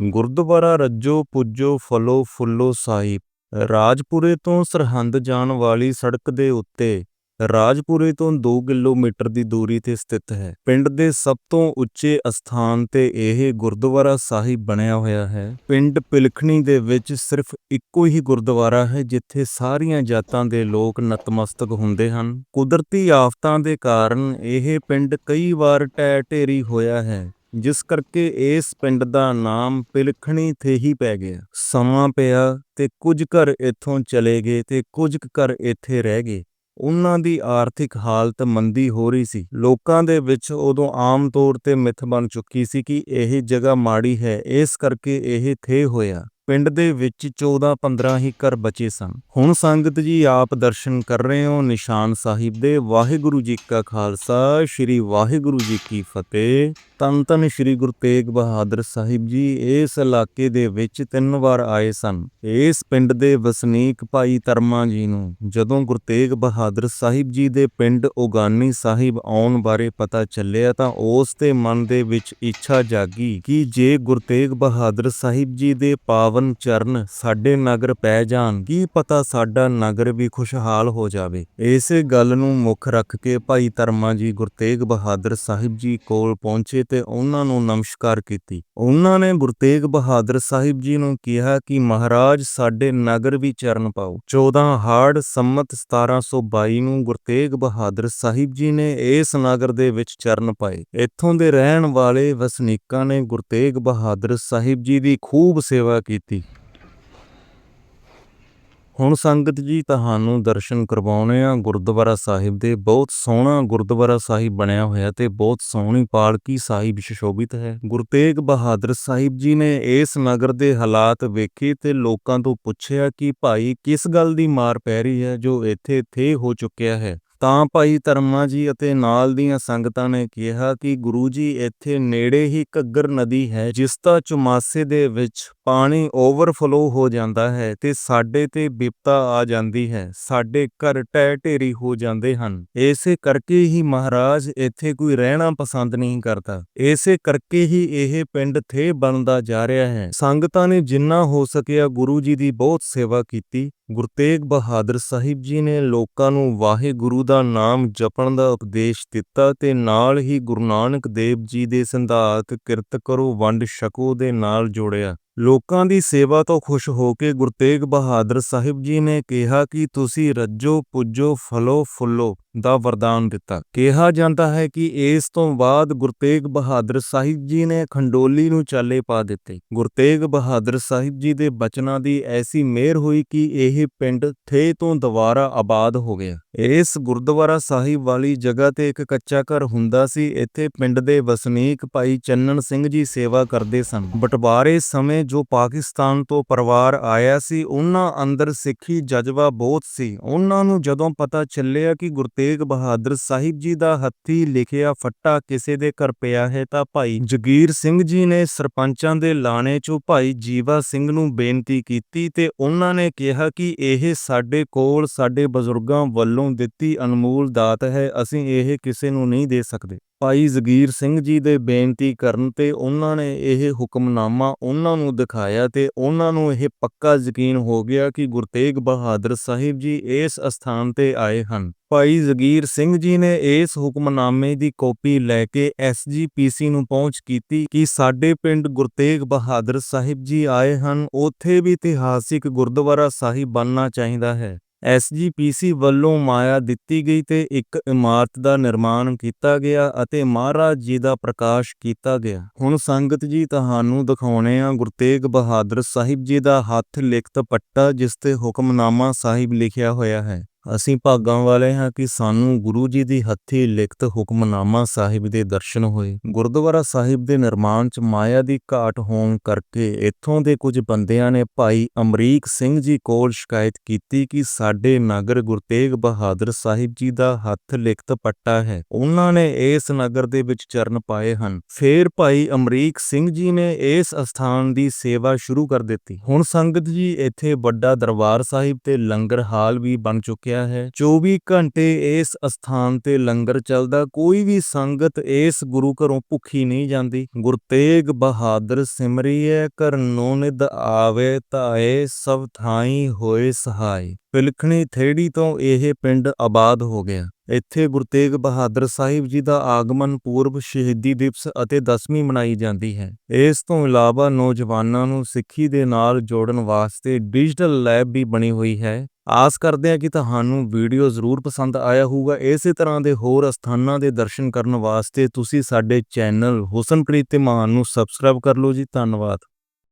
ਗੁਰਦੁਆਰਾ ਰੱਜੋ, ਪੁੱਜੋ, flow, ਫੁੱਲੋ ਸਾਹਿਬ। ਰਾਜਪੁਰੇ ਤੋਂ ਸਰਹੰਦ ਜਾਣ ਵਾਲੀ ਸੜਕ ਦੇ ਉੱਤੇ, ਰਾਜਪੁਰੇ ਤੋਂ 2 ਕਿਲੋਮੀਟਰ ਦੀ ਦੂਰੀ ਤੇ ਸਥਿਤ ਹੈ। ਪਿੰਡ ਦੇ ਸਭ ਤੋਂ ਉੱਚੇ ਅਸਥਾਨ ਤੇ ਇਹ ਗੁਰਦੁਆਰਾ ਸਾਹਿਬ ਬਣਿਆ ਹੋਇਆ ਹੈ। ਪਿੰਡ ਪਿਲਖਣੀ ਦੇ ਵਿੱਚ ਸਿਰਫ ਇੱਕੋ ਹੀ ਗੁਰਦੁਆਰਾ ਹੈ, ਜਿੱਥੇ ਸਾਰੀਆਂ ਜਾਤਾਂ ਦੇ ਲੋਕ ਨਤਮਸਤਕ ਹੁੰਦੇ ਹਨ। ਕੁਦਰਤੀ ਆਫਤਾਂ ਦੇ ਕਾਰਨ ਇਹ ਪਿੰਡ ਕਈ ਵਾਰ ਢਹਿ ਢੇਰੀ ਹੋਇਆ ਹੈ। ਜਿਸ ਕਰਕੇ ਇਸ ਪਿੰਡ ਦਾ ਨਾਮ ਪਿਲਖਣੀ ਤੇ ਹੀ ਪੈ ਗਿਆ। ਸਮਾਂ ਪਿਆ ਤੇ ਕੁਝ ਘਰ ਇੱਥੋਂ ਚਲੇ ਗਏ ਤੇ ਕੁਝ ਘਰ ਇੱਥੇ ਰਹਿ ਗਏ। ਉਹਨਾਂ ਦੀ ਆਰਥਿਕ ਹਾਲਤ ਮੰਦੀ ਹੋ ਰਹੀ ਸੀ। ਲੋਕਾਂ ਦੇ ਵਿੱਚ ਉਦੋਂ ਆਮ ਤੌਰ ਤੇ ਮਿੱਥ ਬਣ ਚੁੱਕੀ ਸੀ ਕਿ ਇਹ ਜਗ੍ਹਾ ਮਾੜੀ ਹੈ, ਇਸ ਕਰਕੇ ਇਹ ਥੇ ਹੋਇਆ। ਪਿੰਡ ਦੇ ਵਿੱਚ 14-15 ਹੀ ਘਰ ਬਚੇ ਸਨ। ਹੁਣ ਸੰਗਤ ਜੀ ਆਪ ਦਰਸ਼ਨ ਕਰ ਰਹੇ ਹੋ ਨਿਸ਼ਾਨ ਸਾਹਿਬ ਦੇ ਵਾਹਿਗੁਰੂ ਜੀ ਕਾ ਖਾਲਸਾ, ਸ੍ਰੀ ਵਾਹਿਗੁਰੂ ਜੀ ਕੀ ਫਤਿਹ। ਤਨ ਤਨ ਸ੍ਰੀ ਗੁਰੂ ਤੇਗ ਬਹਾਦਰ ਸਾਹਿਬ ਜੀ, ਇਸ ਇਲਾਕੇ ਦੇ ਵਿੱਚ ਤਿੰਨ ਵਾਰ ਆਏ ਸਨ। ਇਸ ਪਿੰਡ ਦੇ ਵਸਨੀਕ ਭਾਈ ਤਰਮਾ ਜੀ ਨੂੰ ਜਦੋਂ ਗੁਰੂ ਤੇਗ ਬਹਾਦਰ ਸਾਹਿਬ ਜੀ ਦੇ ਪਿੰਡ ਉਗਾਨੀ ਸਾਹਿਬ ਆਉਣ ਬਾਰੇ ਪਤਾ ਚੱਲਿਆ ਤਾਂ ਉਸ ਦੇ ਮਨ ਦੇ ਵਿੱਚ ਇੱਛਾ ਜਾਗੀ ਕਿ ਜੇ ਗੁਰੂ ਤੇਗ ਬਹਾਦਰ ਸਾਹਿਬ ਜੀ ਦੇ ਪਾਵ ਪਾਵਨ ਚਰਨ, ਸਾਡੇ ਨਗਰ ਪੈ ਜਾਣ। ਕੀ ਪਤਾ ਸਾਡਾ ਨਗਰ ਵੀ ਖੁਸ਼ਹਾਲ ਹੋ ਜਾਵੇ। ਇਸੇ ਗੱਲ ਨੂੰ ਮੁੱਖ ਰੱਖ ਕੇ ਭਾਈ ਧਰਮਾ ਜੀ ਗੁਰੂ ਤੇਗ ਬਹਾਦਰ ਸਾਹਿਬ ਜੀ ਕੋਲ ਪਹੁੰਚੇ ਤੇ ਉਹਨਾਂ ਨੂੰ ਨਮਸਕਾਰ ਕੀਤੀ। ਉਹਨਾਂ ਨੇ ਗੁਰੂ ਤੇਗ ਬਹਾਦਰ ਸਾਹਿਬ ਜੀ ਨੂੰ ਕਿਹਾ ਕਿ ਮਹਾਰਾਜ, ਸਾਡੇ ਨਗਰ ਵੀ ਚਰਨ ਪਾਓ। 14 ਹਾੜ ਸੰਮਤ 1722 ਨੂੰ ਗੁਰੂ ਤੇਗ ਬਹਾਦਰ ਸਾਹਿਬ ਜੀ ਨੇ ਇਸ ਨਗਰ ਦੇ ਵਿੱਚ ਚਰਨ ਪਾਏ। ਇੱਥੋਂ ਦੇ ਰਹਿਣ ਵਾਲੇ ਵਸਨੀਕਾਂ ਨੇ ਗੁਰੂ ਤੇਗ ਬਹਾਦਰ ਸਾਹਿਬ ਜੀ ਦੀ ਖੂਬ ਸੇਵਾ ਕੀਤੀ। ਹੁਣ ਸੰਗਤ ਜੀ ਤੁਹਾਨੂੰ ਦਰਸ਼ਨ ਕਰਵਾਉਣੇ ਆ। ਗੁਰਦੁਆਰਾ ਸਾਹਿਬ ਦੇ ਬਹੁਤ ਸੋਹਣਾ ਗੁਰਦੁਆਰਾ ਸਾਹਿਬ ਬਣਿਆ ਹੋਇਆ ਤੇ ਬਹੁਤ ਸੋਹਣੀ ਪਾਲਕੀ ਸਾਹਿਬ ਸੁਸ਼ੋਭਿਤ ਹੈ। ਗੁਰੂ ਤੇਗ ਬਹਾਦਰ ਸਾਹਿਬ ਜੀ ਨੇ ਇਸ ਨਗਰ ਦੇ ਹਾਲਾਤ ਵੇਖੇ ਤੇ ਲੋਕਾਂ ਤੋਂ ਪੁੱਛਿਆ ਕਿ ਭਾਈ ਕਿਸ ਗੱਲ ਦੀ ਮਾਰ ਪੈ ਰਹੀ ਹੈ ਜੋ ਇੱਥੇ ਥੇ ਹੋ ਚੁੱਕਿਆ ਹੈ? ਤਾਂ ਭਾਈ ਧਰਮਾ ਜੀ ਅਤੇ ਨਾਲ ਦੀਆਂ ਸੰਗਤਾਂ ਨੇ ਕਿਹਾ ਕਿ ਗੁਰੂ ਜੀ ਇੱਥੇ ਨੇੜੇ ਹੀ ਘੱਗਰ ਨਦੀ ਹੈ, ਜਿਸ ਦਾ ਚੁਮਾਸੇ ਦੇ ਵਿੱਚ ਪਾਣੀ ਓਵਰਫਲੋ ਹੋ ਜਾਂਦਾ ਹੈ ਤੇ ਸਾਡੇ ਤੇ ਵਿਪਤਾ ਆ ਜਾਂਦੀ ਹੈ, ਸਾਡੇ ਘਰ ਟਹਿ ਢੇਰੀ ਹੋ ਜਾਂਦੇ ਹਨ। ਇਸੇ ਕਰਕੇ ਹੀ ਮਹਾਰਾਜ ਇੱਥੇ ਕੋਈ ਰਹਿਣਾ ਪਸੰਦ ਨਹੀਂ ਕਰਦਾ। ਇਸੇ ਕਰਕੇ ਹੀ ਇਹ ਪਿੰਡ ਥੇ ਬਣਦਾ ਜਾ ਰਿਹਾ ਹੈ। ਸੰਗਤਾਂ ਨੇ ਜਿੰਨਾ ਹੋ ਸਕਿਆ ਗੁਰੂ ਜੀ ਦੀ ਬਹੁਤ ਸੇਵਾ ਕੀਤੀ ਗੁਰੂ ਤੇਗ ਬਹਾਦਰ ਸਾਹਿਬ ਜੀ ਨੇ ਲੋਕਾਂ ਨੂੰ ਵਾਹਿਗੁਰੂ ਦਾ ਨਾਮ ਜਪਣ ਦਾ ਉਪਦੇਸ਼ ਦਿੱਤਾ ਤੇ ਨਾਲ ਹੀ ਗੁਰੂ ਨਾਨਕ ਦੇਵ ਜੀ ਦੇ ਸੰਧਾਤ ਕਿਰਤ ਕਰੋ, ਵੰਡ ਛਕੋ ਦੇ ਨਾਲ ਜੋੜਿਆ। ਲੋਕਾਂ ਦੀ ਸੇਵਾ ਤੋਂ ਖੁਸ਼ ਹੋ ਕੇ ਗੁਰੂ ਤੇਗ ਬਹਾਦਰ ਸਾਹਿਬ ਜੀ ਨੇ ਕਿਹਾ ਕਿ ਤੁਸੀਂ ਰੱਜੋ, ਪੁੱਜੋ, ਫਲੋ, ਫੁੱਲੋ। ਦਾ ਵਰਦਾਨ ਦਿੱਤਾ। ਕਿਹਾ ਜਾਂਦਾ ਹੈ ਕਿ ਇਸ ਤੋਂ ਬਾਅਦ ਗੁਰੂ ਤੇਗ ਬਹਾਦਰ ਸਾਹਿਬ ਜੀ ਨੇ ਖੰਡੋਲੀ ਨੂੰ ਚਾਲੇ ਪਾ ਦਿੱਤੇ। ਗੁਰੂ ਬਹਾਦਰ ਸਾਹਿਬ ਜੀ ਦੇ ਬਚਨਾਂ ਦੀ ਐਸੀ ਮਿਹਰ ਹੋਈ ਕਿ ਇਹ ਪਿੰਡ ਥੇ ਤੋਂ ਦੁਬਾਰਾ ਆਬਾਦ ਹੋ ਗਿਆ। ਇਸ ਗੁਰਦੁਆਰਾ ਸਾਹਿਬ ਵਾਲੀ ਜਗ੍ਹਾ ਤੇ ਇੱਕ ਕੱਚਾ ਘਰ ਹੁੰਦਾ ਸੀ। ਇੱਥੇ ਪਿੰਡ ਦੇ ਵਸਨੀਕ ਭਾਈ ਚੰਨਣ ਸਿੰਘ ਜੀ ਸੇਵਾ ਕਰਦੇ ਸਨ। ਬਟਵਾਰੇ ਸਮੇਂ ਜੋ ਪਾਕਿਸਤਾਨ ਤੋਂ ਪਰਿਵਾਰ ਆਇਆ ਸੀ, ਉਹਨਾਂ ਅੰਦਰ ਸਿੱਖੀ ਜਜ਼ਬਾ ਬਹੁਤ ਸੀ। ਉਹਨਾਂ ਨੂੰ ਜਦੋਂ ਪਤਾ ਚੱਲਿਆ ਕਿ ਗੁਰੂ ਤੇਗ ਬਹਾਦਰ ਸਾਹਿਬ ਜੀ ਦਾ ਹੱਥੀ ਲਿਖਿਆ ਫੱਟਾ ਕਿਸੇ ਦੇ ਘਰ ਪਿਆ ਹੈ ਤਾਂ ਭਾਈ ਜਗੀਰ ਸਿੰਘ ਜੀ ਨੇ ਸਰਪੰਚਾਂ ਦੇ ਲਾਣੇ 'ਚੋਂ ਭਾਈ ਜੀਵਾ ਸਿੰਘ ਨੂੰ ਬੇਨਤੀ ਕੀਤੀ ਤੇ ਉਹਨਾਂ ਨੇ ਕਿਹਾ ਕਿ ਇਹ ਸਾਡੇ ਕੋਲ ਸਾਡੇ ਬਜ਼ੁਰਗਾਂ ਵੱਲੋਂ ਦਿੱਤੀ ਅਨਮੋਲ ਦਾਤ ਹੈ, ਅਸੀਂ ਇਹ ਕਿਸੇ ਨੂੰ ਨਹੀਂ ਦੇ ਸਕਦੇ। ਭਾਈ ਜ਼ਗੀਰ ਸਿੰਘ ਜੀ ਦੇ ਬੇਨਤੀ ਕਰਨ ਤੇ ਉਹਨਾਂ ਨੇ ਇਹ ਹੁਕਮਨਾਮਾ ਉਹਨਾਂ ਨੂੰ ਦਿਖਾਇਆ ਤੇ ਉਹਨਾਂ ਨੂੰ ਇਹ ਪੱਕਾ ਯਕੀਨ ਹੋ ਗਿਆ ਕਿ ਗੁਰੂ ਤੇਗ ਬਹਾਦਰ ਸਾਹਿਬ ਜੀ ਇਸ ਅਸਥਾਨ ਤੇ ਆਏ ਹਨ। ਭਾਈ ਜ਼ਗੀਰ ਸਿੰਘ ਜੀ ਨੇ ਇਸ ਹੁਕਮਨਾਮੇ ਦੀ ਕਾਪੀ ਲੈ ਕੇ ਐਸਜੀਪੀਸੀ ਨੂੰ ਪਹੁੰਚ ਕੀਤੀ ਕਿ ਸਾਡੇ ਪਿੰਡ ਗੁਰਤੇਗ ਬਹਾਦਰ ਸਾਹਿਬ ਜੀ ਆਏ ਹਨ, ਉੱਥੇ ਵੀ ਇਤਿਹਾਸਿਕ ਗੁਰਦੁਆਰਾ ਸਾਹਿਬ ਬਣਨਾ ਚਾਹੀਦਾ ਹੈ। ਐਸਜੀਪੀਸੀ ਵੱਲੋਂ ਮਾਇਆ ਦਿੱਤੀ ਗਈ ਤੇ ਇੱਕ ਇਮਾਰਤ ਦਾ ਨਿਰਮਾਣ ਕੀਤਾ ਗਿਆ ਅਤੇ ਮਹਾਰਾਜ ਜੀ ਦਾ ਪ੍ਰਕਾਸ਼ ਕੀਤਾ ਗਿਆ। ਹੁਣ ਸੰਗਤ ਜੀ, ਤੁਹਾਨੂੰ ਦਿਖਾਉਣੇ ਆ ਗੁਰੂ ਤੇਗ ਬਹਾਦਰ ਸਾਹਿਬ ਜੀ ਦਾ ਹੱਥ ਲਿਖਤ ਪੱਟਾ, ਜਿਸ ਤੇ ਹੁਕਮਨਾਮਾ ਸਾਹਿਬ ਲਿਖਿਆ ਹੋਇਆ ਹੈ। ਅਸੀਂ ਭਾਗਾਂ ਵਾਲੇ ਹਾਂ ਕਿ ਸਾਨੂੰ ਗੁਰੂ ਜੀ ਦੀ ਹੱਥੀ ਲਿਖਤ ਹੁਕਮਨਾਮਾ ਸਾਹਿਬ ਦੇ ਦਰਸ਼ਨ ਹੋਏ। ਗੁਰਦੁਆਰਾ ਸਾਹਿਬ ਦੇ ਨਿਰਮਾਣ 'ਚ ਮਾਇਆ ਦੀ ਘਾਟ ਹੋਣ ਕਰਕੇ ਇੱਥੋਂ ਦੇ ਕੁਝ ਬੰਦਿਆਂ ਨੇ ਭਾਈ ਅਮਰੀਕ ਸਿੰਘ ਜੀ ਕੋਲ ਸ਼ਿਕਾਇਤ ਕੀਤੀ ਕਿ ਸਾਡੇ ਨਗਰ ਗੁਰੂ ਤੇਗ ਬਹਾਦਰ ਸਾਹਿਬ ਜੀ ਦਾ ਹੱਥ ਲਿਖਤ ਪੱਟਾ ਹੈ। ਉਹਨਾਂ ਨੇ ਇਸ ਨਗਰ ਦੇ ਵਿੱਚ ਚਰਨ ਪਾਏ ਹਨ। ਫੇਰ ਭਾਈ ਅਮਰੀਕ ਸਿੰਘ ਜੀ ਨੇ ਇਸ ਅਸਥਾਨ ਦੀ ਸੇਵਾ ਸ਼ੁਰੂ ਕਰ ਦਿੱਤੀ। ਹੁਣ ਸੰਗਤ ਜੀ ਇੱਥੇ ਵੱਡਾ ਦਰਬਾਰ ਸਾਹਿਬ ਤੇ ਲੰਗਰ ਹਾਲ ਵੀ ਬਣ ਚੁੱਕਿਆ ਗਿਆ ਹੈ। 24 ਘੰਟੇ ਇਸ ਅਸਥਾਨ ਤੇ ਲੰਗਰ ਚੱਲਦਾ, ਕੋਈ ਵੀ ਸੰਗਤ ਇਸ ਗੁਰੂ ਘਰੋਂ ਭੁੱਖੀ ਨਹੀਂ ਜਾਂਦੀ। ਗੁਰੂ ਤੇਗ ਬਹਾਦਰ ਸਿਮਰਿਐ ਕਰਨੋ ਨਿਦ ਆਵੇ, ਧਾਏ, ਸਭ ਥਾਈ ਹੋਏ ਸਹਾਈ। ਪਿਲਖਣੀ ਥੇੜੀ ਤੋਂ ਇਹ ਪਿੰਡ ਆਬਾਦ ਹੋ ਗਿਆ। ਇੱਥੇ ਗੁਰੂ ਤੇਗ ਬਹਾਦਰ ਸਾਹਿਬ ਜੀ ਦਾ ਆਗਮਨ ਪੂਰਬ ਸ਼ਹੀਦੀ ਦਿਵਸ ਅਤੇ ਦਸਵੀਂ ਮਨਾਈ ਜਾਂਦੀ ਹੈ। ਇਸ ਤੋਂ ਇਲਾਵਾ ਨੌਜਵਾਨਾਂ ਨੂੰ ਸਿੱਖੀ ਦੇ ਨਾਲ ਜੋੜਨ ਵਾਸਤੇ ਡਿਜੀਟਲ ਲੈਬ ਵੀ ਬਣੀ ਹੋਈ ਹੈ। ਆਸ ਕਰਦੇ ਹਾਂ ਕਿ ਤੁਹਾਨੂੰ ਵੀਡੀਓ ਜ਼ਰੂਰ ਪਸੰਦ ਆਇਆ ਹੋਊਗਾ। ਇਸੇ ਤਰ੍ਹਾਂ ਦੇ ਹੋਰ ਅਸਥਾਨਾਂ ਦੇ ਦਰਸ਼ਨ ਕਰਨ ਵਾਸਤੇ ਤੁਸੀਂ ਸਾਡੇ ਚੈਨਲ ਹੁਸਨਪ੍ਰੀਤ ਤੇ ਮਾਨ ਨੂੰ ਸਬਸਕ੍ਰਾਈਬ ਕਰ ਲਓ ਜੀ। ਧੰਨਵਾਦ।